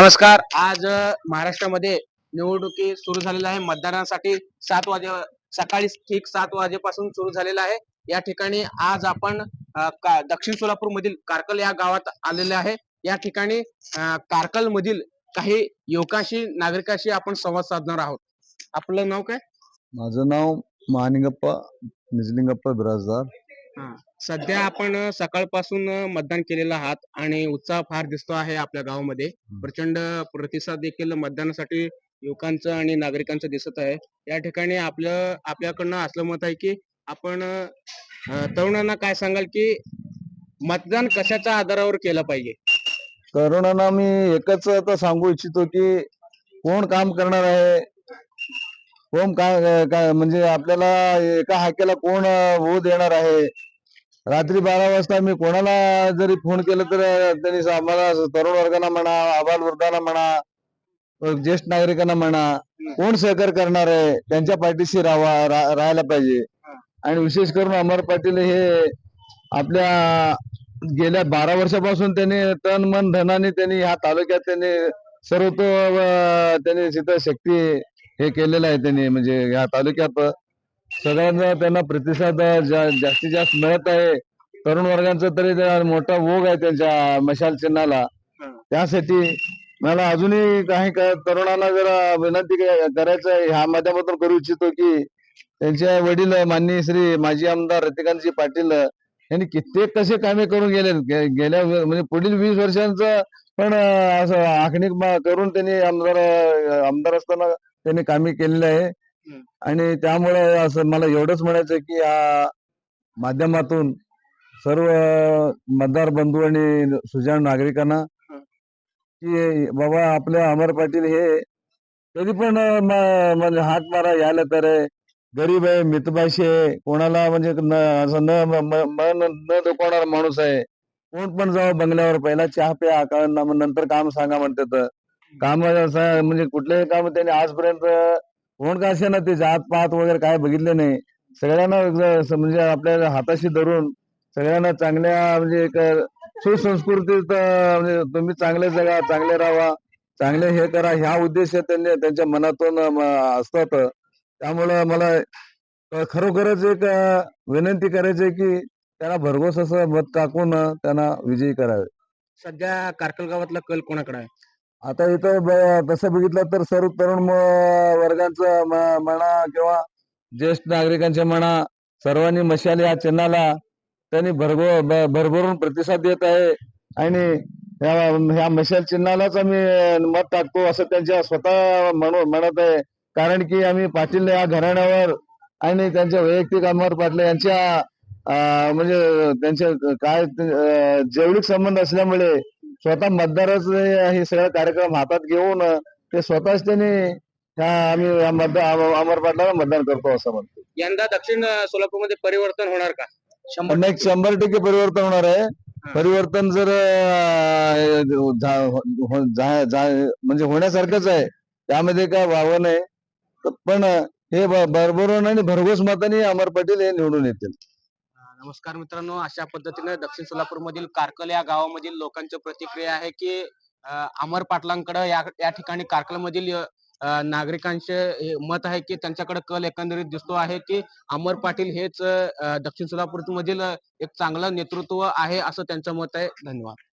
नमस्कार. आज महाराष्ट्रामध्ये निवडणुकी सुरू झालेल्या आहे. मतदानासाठी सात वाजे सकाळी ठीक सात वाजेपासून सुरू झालेला आहे. या ठिकाणी आज आपण दक्षिण सोलापूर मधील कारकल या गावात आलेले आहे. या ठिकाणी कारकल मधील काही युवकांशी नागरिकांशी आपण संवाद साधणार आहोत. आपलं नाव काय? माझं नाव महानिंगप्पा निजलिंगप्पा बिराजदार. हा. सध्या आपण अ, सकाळपासून अ, मतदान केलेलं आहात आणि उत्साह फार दिसतो आहे आपल्या गावामध्ये. प्रचंड प्रतिसाद देखील मतदानासाठी युवकांचं आणि नागरिकांचं दिसत आहे. या ठिकाणी आपलं आपल्याकडनं असलं मत आहे की आपण अ, तरुणांना काय सांगाल की मतदान कशाच्या आधारावर केलं पाहिजे? तरुणांना मी एकच आता सांगू इच्छितो की कोण काम करणार आहे? कोण काय काय म्हणजे आपल्याला एका हाकेला कोण वो देणार आहे? रात्री बारा वाजता मी कोणाला जरी फोन केलं तर त्यांनी आम्हाला तरुण वर्गाला म्हणा आबाल वृद्धांना म्हणा ज्येष्ठ नागरिकांना म्हणा कोण सहकार करणार आहे त्यांच्या पाठीशी राहावा राहायला पाहिजे. आणि विशेष करून अमर पाटील हे आपल्या गेल्या बारा वर्षापासून त्यांनी तन मन धनाने त्यांनी ह्या तालुक्यात त्यांनी सर्वतो त्यांनी तिथं शक्ती हे केलेलं आहे त्यांनी म्हणजे ह्या तालुक्यात सगळ्यांना त्यांना प्रतिसाद जास्तीत जास्त मिळत आहे. तरुण वर्गांचा तरी मोठा ओघ आहे त्यांच्या मशाल चिन्हाला. त्यासाठी मला अजूनही काही तरुणांना जरा विनंती करायचं आहे. ह्या माध्यमातून करू इच्छितो की त्यांच्या वडील माननीय श्री माजी आमदार रतिकांतजी पाटील यांनी कित्येक कसे कामे करून गेले गेल्या म्हणजे पुढील वीस वर्षांचं पण असं आखणी करून त्यांनी आमदार आमदार असताना त्यांनी कामे केलेले आहे. आणि त्यामुळे असं मला एवढंच म्हणायचं की या माध्यमातून सर्व मतदार बंधू आणि सुजाण नागरिकांना. की बाबा आपल्या अमर पाटील हे कधी पण म्हणजे हाक मारा यायला तर आहे. गरीब आहे मितभाषी आहे कोणाला म्हणजे असं न मन न दुखवणारा माणूस आहे कोण पण जाऊ बंगल्यावर पहिला चहा प्या का नंतर काम सांगा म्हणतात काम असं म्हणजे कुठलेही काम त्यांनी आजपर्यंत कोण का असे ना ते जात पात वगैरे काय बघितले नाही. सगळ्यांना म्हणजे आपल्या हाताशी धरून सगळ्यांना चांगल्या म्हणजे एक सुसंस्कृतीत म्हणजे तुम्ही चांगले जगा चांगले राहा चांगले हे करा. ह्या उद्देश त्यांनी त्यांच्या मनातून असतात. त्यामुळं मला खरोखरच एक विनंती करायची आहे की त्यांना भरघोस असं मत टाकून त्यांना विजयी करावे. सध्या कारकल गावातला कल कोणाकडे आहे? आता इथं ब- तसं बघितलं तर सर्व तरुण म- वर्गांचं म- म्हणा किंवा ज्येष्ठ नागरिकांचे म्हणा सर्वांनी मशाल या चिन्हाला त्यांनी भरभो भरभरून प्रतिसाद देत आहे. आणि ह्या ह्या मशाल चिन्हालाच आम्ही मत टाकतो असं त्यांच्या स्वतः म्हणू म्हणत आहे. कारण की आम्ही पाटील या घराण्यावर आणि त्यांच्या वैयक्तिक अमर पाटले यांच्या अं, म्हणजे त्यांचे काय अं, जैविक संबंध असल्यामुळे स्वतः मतदारच हे सगळे कार्यक्रम हातात घेऊन ते स्वतःच त्यांनी आम्ही या मतदार अमर पाटलाला मतदान करतो असं म्हणतो. यंदा दक्षिण सोलापूरमध्ये परिवर्तन होणार का? शंभर शंभर टक्के परिवर्तन होणार आहे. परिवर्तन जर हो- म्हणजे होण्यासारखंच आहे. त्यामध्ये काय वावं नाही. पण हे भरभरून आणि भरघोस मताने अमर पाटील हे निवडून येतील. नमस्कार मित्रांनो अशा पद्धतीने दक्षिण सोलापूर मधील कारकल या गावामधील लोकांची प्रतिक्रिया आहे की अमर पाटलांकडे या या ठिकाणी कारकल मधील नागरिकांचे मत आहे की त्यांच्याकडे कल एकंदरीत दिसतो आहे की अमर पाटील हेच दक्षिण सोलापूर मधील एक चांगलं नेतृत्व आहे असं त्यांचं मत आहे. धन्यवाद.